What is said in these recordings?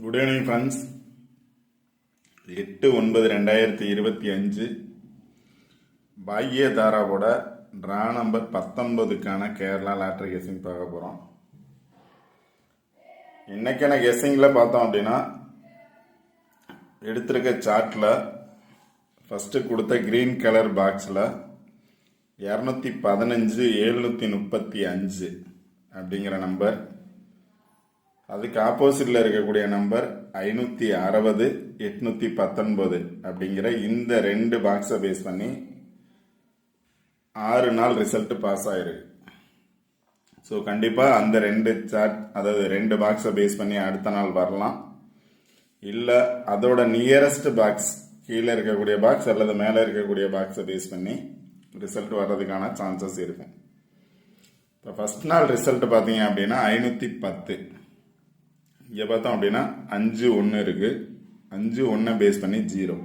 Good evening friends எட்டு ஒன்பது ரெண்டாயிரத்தி இருபத்தி அஞ்சு பாக்யதாராவோட ட்ரா நம்பர் பத்தொன்பதுக்கான கேரளா லாட்ரி கெஸிங் பார்க்க போகிறோம் இன்றைக்கான கெஸ்ஸிங்கில் பார்த்தோம் அப்படின்னா எடுத்திருக்க சார்ட்டில் ஃபஸ்ட்டு கொடுத்த க்ரீன் கலர் பாக்ஸில் இரநூத்தி பதினஞ்சு எழுநூற்றி முப்பத்தி அஞ்சு அப்படிங்கிற நம்பர் அதுக்கு ஆப்போசிட்ல இருக்கக்கூடிய நம்பர் ஐநூத்தி அறுபது எட்நூத்தி பத்தொன்பது அப்படிங்கிற இந்த ரெண்டு பாக்ஸை பேஸ் பண்ணி ஆறு நாள் ரிசல்ட் பாஸ் ஆயிருக்கு. ஸோ கண்டிப்பாக அந்த ரெண்டு சார்ட் அதாவது ரெண்டு பாக்ஸை பேஸ் பண்ணி அடுத்த நாள் வரலாம். இல்லை அதோட நியரஸ்ட் பாக்ஸ் கீழே இருக்கக்கூடிய பாக்ஸ் அல்லது மேலே இருக்கக்கூடிய பாக்ஸை பேஸ் பண்ணி ரிசல்ட் வர்றதுக்கான சான்சஸ் இருக்கும். இப்போ ஃபஸ்ட் நாள் ரிசல்ட் பார்த்தீங்க அப்படின்னா ஐநூற்றி பத்து. இங்கே பார்த்தோம் அப்படின்னா அஞ்சு ஒன்று இருக்குது அஞ்சு ஒன்றை பேஸ் பண்ணி ஜீரோ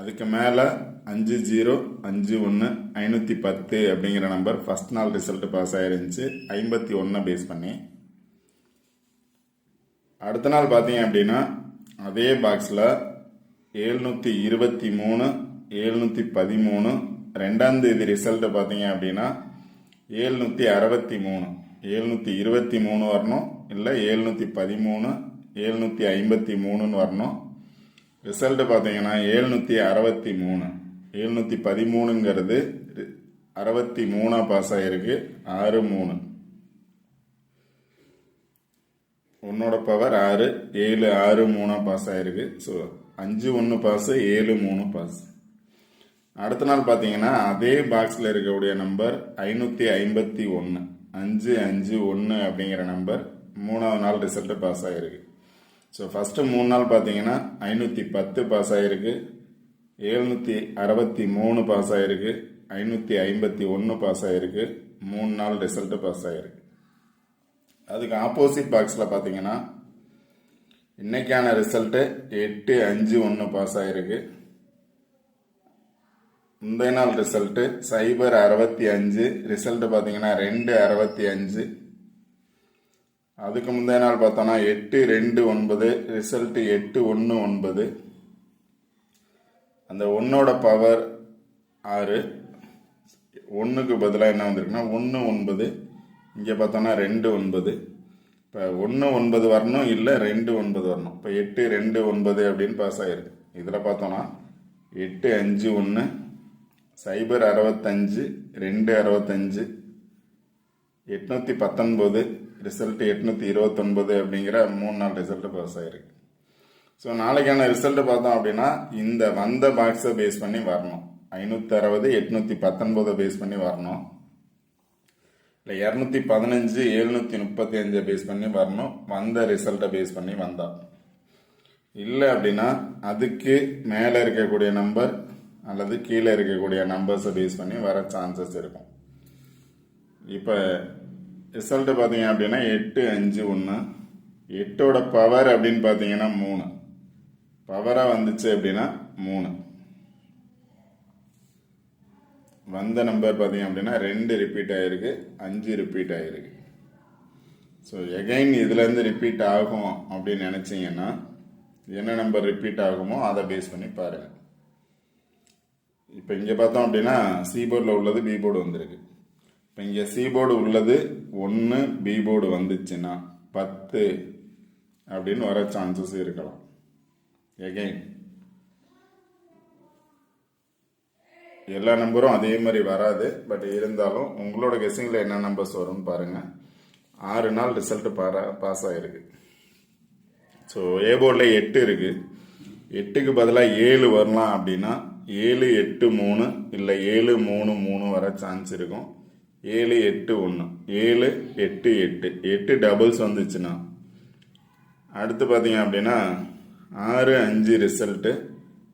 அதுக்கு மேலே அஞ்சு ஜீரோ அஞ்சு ஒன்று ஐநூற்றி பத்து அப்படிங்கிற நம்பர் ஃபஸ்ட் நாள் ரிசல்ட்டு பாஸ் ஆகிருந்துச்சு ஐம்பத்தி ஒன்றை பேஸ் பண்ணி. அடுத்த நாள் பார்த்தீங்க அப்படின்னா அதே பாக்ஸில் ஏழ்நூற்றி இருபத்தி மூணு ஏழ்நூற்றி பதிமூணு. ரெண்டாம் தேதி ரிசல்ட்டு பார்த்தீங்க அப்படின்னா ஏழ்நூற்றி அறுபத்தி மூணு. ஏழ்நூற்றி இருபத்தி மூணு வரணும். இல்லை ஏழ்நூற்றி பதிமூணு ஏழ்நூற்றி ஐம்பத்தி மூணுன்னு வரணும். ரிசல்ட்டு பார்த்தீங்கன்னா ஏழ்நூற்றி அறுபத்தி மூணு. ஏழ்நூற்றி பதிமூணுங்கிறது அறுபத்தி மூணாக பாஸ் ஆகிருக்கு ஆறு மூணு. உன்னோட பவர் ஆறு ஏழு ஆறு மூணாக பாஸ் ஆகிருக்கு ஸோ அஞ்சு ஒன்று பாஸு ஏழு மூணு பாஸ் அடுத்த நாள் பார்த்தீங்கன்னா அதே பாக்ஸில் இருக்கக்கூடிய நம்பர் ஐநூற்றி ஐம்பத்தி ஒன்று அஞ்சு அஞ்சு ஒன்று அப்படிங்கிற நம்பர் மூணாவது நாள் ரிசல்ட்டு பாஸ் ஆகிருக்கு ஸோ ஃபஸ்ட்டு மூணு நாள் பார்த்தீங்கன்னா ஐநூற்றி பத்து பாஸ் ஆகிருக்கு எழுநூற்றி அறுபத்தி மூணு பாஸ் ஆகிருக்கு ஐநூற்றி ஐம்பத்தி ஒன்று பாஸ் ஆகிருக்கு மூணு நாள் ரிசல்ட்டு பாஸ் ஆகிருக்கு அதுக்கு ஆப்போசிட் பாக்ஸில் பார்த்தீங்கன்னா இன்றைக்கான ரிசல்ட்டு எட்டு அஞ்சு ஒன்று பாஸ் ஆகிருக்கு முந்தைய நாள் ரிசல்ட்டு சைபர் அறுபத்தி அஞ்சு ரிசல்ட்டு பார்த்தீங்கன்னா ரெண்டு அறுபத்தி அஞ்சு. அதுக்கு முந்தைய நாள் பார்த்தோன்னா எட்டு ரெண்டு ஒன்பது ரிசல்ட்டு எட்டு ஒன்று ஒன்பது. அந்த ஒன்னோட பவர் ஆறு. ஒன்றுக்கு பதிலாக என்ன வந்திருக்குன்னா ஒன்று ஒன்பது இங்கே பார்த்தோன்னா ரெண்டு ஒன்பது. இப்போ ஒன்று ஒன்பது வரணும் இல்லை ரெண்டு ஒன்பது வரணும்? இப்போ எட்டு ரெண்டு ஒன்பது அப்படின்னு பாஸ் ஆகிருக்கு இதில் பார்த்தோன்னா எட்டு அஞ்சு ஒன்று சைபர் அறுபத்தஞ்சு ரெண்டு அறுபத்தஞ்சு எட்நூற்றி பத்தொன்பது ரிசல்ட் எட்நூற்றி இருபத்தொன்பது அப்படிங்கிற மூணு நாள் ரிசல்ட்டு பாஸ் ஆகிருக்கு ஸோ நாளைக்கான ரிசல்ட்டு பார்த்தோம் அப்படின்னா இந்த வந்த பாக்ஸை பேஸ் பண்ணி வரணும். ஐநூற்றி அறுபது எட்நூற்றி பத்தொன்பதை பேஸ் பண்ணி வரணும். இல்லை இரநூத்தி பதினஞ்சு எழுநூற்றி முப்பத்தி அஞ்சை பேஸ் பண்ணி வரணும். வந்த ரிசல்ட்டை பேஸ் பண்ணி வந்தா. இல்லை அப்படின்னா அதுக்கு மேலே இருக்கக்கூடிய நம்பர் அல்லது கீழே இருக்கக்கூடிய நம்பர்ஸை பேஸ் பண்ணி வர சான்சஸ் இருக்கும். இப்போ ரிசல்ட்டு பார்த்தீங்க அப்படின்னா எட்டு அஞ்சு ஒன்று எட்டோட பவர் அப்படின்னு பார்த்தீங்கன்னா மூணு. பவராக வந்துச்சு அப்படின்னா மூணு. வந்த நம்பர் பார்த்தீங்க அப்படின்னா ரெண்டு ரிப்பீட் ஆகிருக்கு அஞ்சு ரிப்பீட் ஆகிருக்கு ஸோ எகைன் இதுலேருந்து ரிப்பீட் ஆகும் அப்படின்னு நினச்சிங்கன்னா என்ன நம்பர் ரிப்பீட் ஆகுமோ அதை பேஸ் பண்ணி பாருங்கள் இப்போ இங்கே பார்த்தோம் அப்படின்னா சி போர்டில் உள்ளது பி போர்டு வந்திருக்கு. இப்போ இங்கே சி போர்டு உள்ளது. ஒன்று பி போர்டு வந்துச்சுன்னா பத்து அப்படின்னு வர சான்சஸ் இருக்கலாம். எகைன் எல்லா நம்பரும் அதே மாதிரி வராது. பட் இருந்தாலும் உங்களோட கெஸ்ஸிங்கில் என்ன நம்பர்ஸ் வரும்னு பாருங்கள் ஆறு நாள் ரிசல்ட்டு பாரா பாஸ் ஆகிருக்கு ஸோ ஏ போர்டில் எட்டு இருக்குது எட்டுக்கு பதிலாக ஏழு வரலாம் அப்படின்னா ஏழு எட்டு மூணு இல்லை ஏழு மூணு மூணு வர சான்ஸ் இருக்கும். ஏழு எட்டு ஒன்று ஏழு எட்டு எட்டு. எட்டு டபுள்ஸ் வந்துச்சுன்னா அடுத்து பார்த்தீங்க அப்படின்னா ஆறு அஞ்சு ரிசல்ட்டு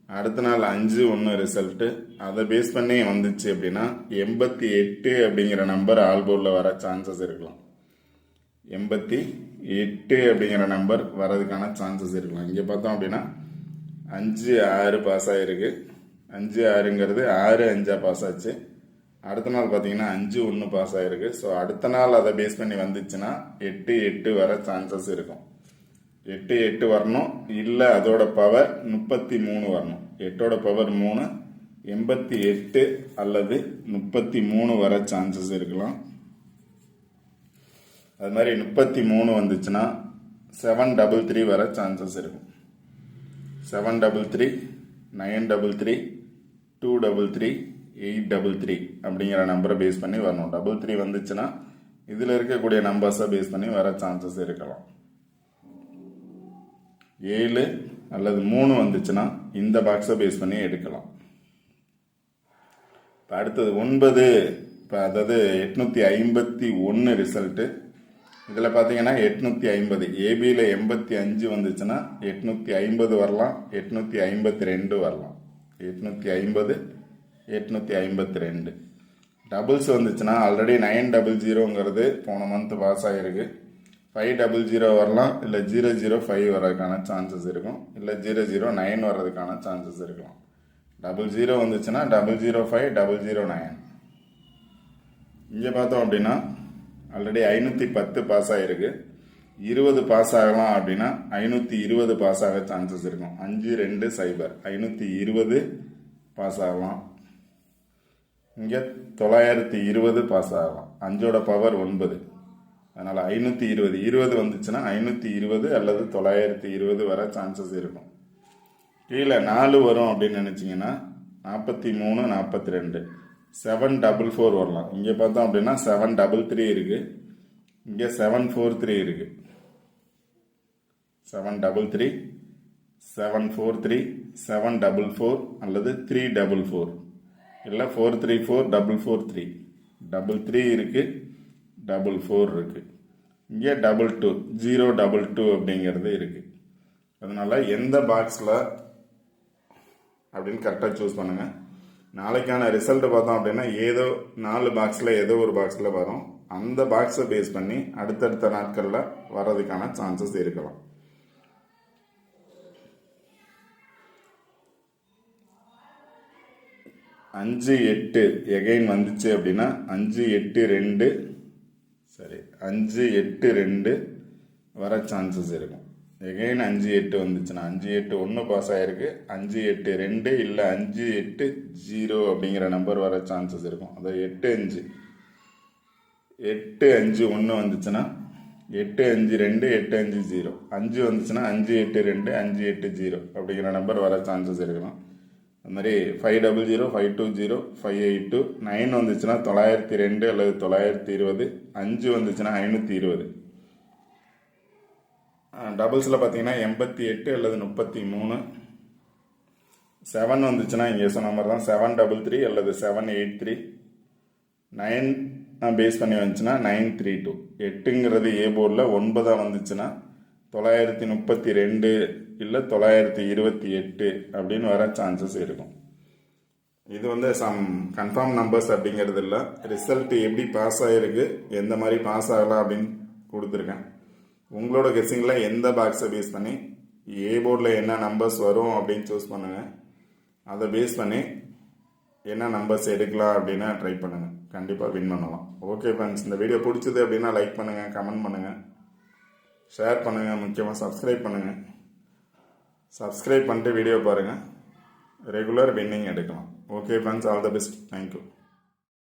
அடுத்த நாள் அஞ்சு ஒன்று ரிசல்ட்டு அதை பேஸ் பண்ணி வந்துச்சு அப்படின்னா எண்பத்தி எட்டு அப்படிங்கிற நம்பர் ஆல்போர்டில் வர சான்சஸ் இருக்கலாம். எண்பத்தி எட்டு அப்படிங்கிற நம்பர் வரதுக்கான சான்சஸ் இருக்கலாம். இங்கே பார்த்தோம் அப்படின்னா அஞ்சு ஆறு பாஸ் ஆகிருக்கு அஞ்சு ஆறுங்கிறது ஆறு அஞ்சா பாஸ் ஆச்சு. அடுத்த நாள் பார்த்தீங்கன்னா அஞ்சு ஒன்று பாஸ் ஆகிருக்கு ஸோ அடுத்த நாள் அதை பேஸ் பண்ணி வந்துச்சுன்னா எட்டு எட்டு வர சான்சஸ் இருக்கும். எட்டு எட்டு வரணும். இல்லை அதோட பவர் முப்பத்தி மூணு வரணும். எட்டோட பவர் மூணு எண்பத்தி எட்டு அல்லது முப்பத்தி மூணு வர சான்சஸ் இருக்கலாம். அது மாதிரி முப்பத்தி மூணு வந்துச்சுன்னா செவன் டபுள் த்ரீ வர சான்சஸ் இருக்கும். Seven double three nine double three two double three eight double three அப்படிங்கிற நம்பரை பேஸ் பண்ணி வரணும். டபுள் த்ரீ வந்துச்சுன்னா இதில் இருக்கக்கூடிய நம்பர்ஸை பேஸ் பண்ணி வர சான்சஸ் இருக்கலாம். ஏழு அல்லது மூணு வந்துச்சுன்னா இந்த பாக்ஸை பேஸ் பண்ணி எடுக்கலாம். இப்போ அடுத்தது ஒன்பது. இப்போ அதாவது எட்நூற்றி ஐம்பத்தி ஒன்று ரிசல்ட்டு இதில் பார்த்தீங்கன்னா எட்நூற்றி ஐம்பது. ஏபியில் எண்பத்தி அஞ்சு வந்துச்சுன்னா எட்நூற்றி ஐம்பது வரலாம். எட்நூற்றி ஐம்பத்தி ரெண்டு வரலாம். எட்நூற்றி ஐம்பது எட்நூற்றி ஐம்பத்தி ரெண்டு. டபுள்ஸ் வந்துச்சுன்னா ஆல்ரெடி நைன் டபுள் ஜீரோங்கிறது போன மந்த் பாஸ் ஆகிருக்கு ஃபைவ் டபுள் ஜீரோ வரலாம் இல்லை ஜீரோ ஜீரோ ஃபைவ் வர்றதுக்கான சான்சஸ் இருக்கும் இல்லை ஜீரோ ஜீரோ நைன் வர்றதுக்கான சான்சஸ் இருக்கலாம். டபுள் ஜீரோ வந்துச்சுன்னா double zero five double zero nine இங்கே பார்த்தோம் அப்படின்னா ஆல்ரெடி ஐநூற்றி பத்து பாஸ் ஆகிருக்கு இருபது பாஸ் ஆகலாம் அப்படின்னா ஐநூற்றி இருபது பாஸ் ஆக சான்சஸ் இருக்கும். அஞ்சு ரெண்டு சைபர் ஐநூற்றி இருபது பாஸ் ஆகலாம். இங்கே தொள்ளாயிரத்தி இருபது பாஸ் ஆகலாம் அஞ்சோட பவர் ஒன்பது. அதனால் ஐநூற்றி இருபது. இருபது வந்துச்சுன்னா ஐநூற்றி இருபது அல்லது தொள்ளாயிரத்தி இருபது வர சான்சஸ் இருக்கும். கீழே நாலு வரும் அப்படின்னு நினச்சிங்கன்னா நாற்பத்தி மூணு நாற்பத்தி ரெண்டு. செவன் டபுள் ஃபோர் வரலாம். இங்கே பார்த்தோம் அப்படின்னா செவன் டபுள் த்ரீ இருக்குது இங்கே செவன் ஃபோர் த்ரீ இருக்குது seven double three seven four three seven double four அல்லது த்ரீ டபுள் ஃபோர் இல்லை four three four double four three double three இருக்குது டபுள் ஃபோர் இருக்குது இங்கே double two zero double two அப்படிங்கிறது இருக்குது அதனால் எந்த பாக்ஸில் அப்படின்னு கரெக்டாக சூஸ் பண்ணுங்கள் நாளைக்கான ரிசல்ட் பார்த்தோம் அப்படின்னா ஏதோ நாலு பாக்ஸில் ஏதோ ஒரு பாக்ஸில் வரும். அந்த பாக்ஸை பேஸ் பண்ணி அடுத்தடுத்த நாட்களில் வர்றதுக்கான சான்சஸ் இருக்கலாம். அஞ்சு எட்டு எகைன் வந்துச்சு அப்படின்னா அஞ்சு எட்டு ரெண்டு சரி அஞ்சு எட்டு ரெண்டு வர சான்சஸ் இருக்கும். எகைன் அஞ்சு எட்டு வந்துச்சுன்னா அஞ்சு எட்டு ஒன்று பாஸ் ஆகிருக்கு அஞ்சு எட்டு ரெண்டு இல்லை அஞ்சு எட்டு ஜீரோ அப்படிங்கிற நம்பர் வர சான்சஸ் இருக்கும். அதாவது எட்டு அஞ்சு. எட்டு அஞ்சு ஒன்று வந்துச்சுன்னா எட்டு அஞ்சு ரெண்டு எட்டு அஞ்சு ஜீரோ அஞ்சு வந்துச்சுன்னா அஞ்சு எட்டு ரெண்டு அஞ்சு எட்டு ஜீரோ அப்படிங்கிற நம்பர் வர சான்சஸ் இருக்கலாம் அது மாதிரி five double zero five two zero five eight two nine வந்துச்சுன்னா தொள்ளாயிரத்தி ரெண்டு அல்லது தொள்ளாயிரத்தி இருபது அஞ்சு வந்துச்சுன்னா ஐநூற்றி இருபது. டபுள்ஸில் பார்த்தீங்கன்னா எண்பத்தி எட்டு அல்லது முப்பத்தி மூணு. செவன் வந்துச்சுன்னா இங்கே சொன்ன மாதிரி தான் செவன் டபுள் த்ரீ அல்லது seven eight three nine base பண்ணி வந்துச்சுன்னா நைன் த்ரீ டூ எட்டுங்கிறது ஏ போர்டில் ஒன்பதாக வந்துச்சுன்னா தொள்ளாயிரத்தி முப்பத்தி ரெண்டு இல்லை தொள்ளாயிரத்தி இருபத்தி எட்டு அப்படின்னு வர சான்சஸ் இருக்கும். இது வந்து சம் கன்ஃபார்ம் நம்பர்ஸ் அப்படிங்கிறது இல்லை. ரிசல்ட் எப்படி பாஸ் ஆகிருக்கு எந்த மாதிரி பாஸ் ஆகலாம் அப்படின்னு கொடுத்துருக்கேன். உங்களோட கெஸ்ஸிங்கில் எந்த பாக்ஸை பேஸ் பண்ணி ஏ போர்டில் என்ன நம்பர்ஸ் வரும் அப்படின்னு சூஸ் பண்ணுங்கள் அதை பேஸ் பண்ணி என்ன நம்பர்ஸ் எடுக்கலாம் அப்படின்னா ட்ரை பண்ணுங்கள் கண்டிப்பாக வின் பண்ணலாம். ஓகே ஃப்ரெண்ட்ஸ் இந்த வீடியோ பிடிச்சது அப்படின்னா லைக் பண்ணுங்கள் கமெண்ட் பண்ணுங்கள் ஷேர் பண்ணுங்கள் முக்கியமாக சப்ஸ்கிரைப் பண்ணுங்கள் சப்ஸ்கிரைப் பண்ணிட்டு வீடியோ பாருங்கள் ரெகுலர் வின்னிங் எடுக்கலாம். Okay friends all the best thank you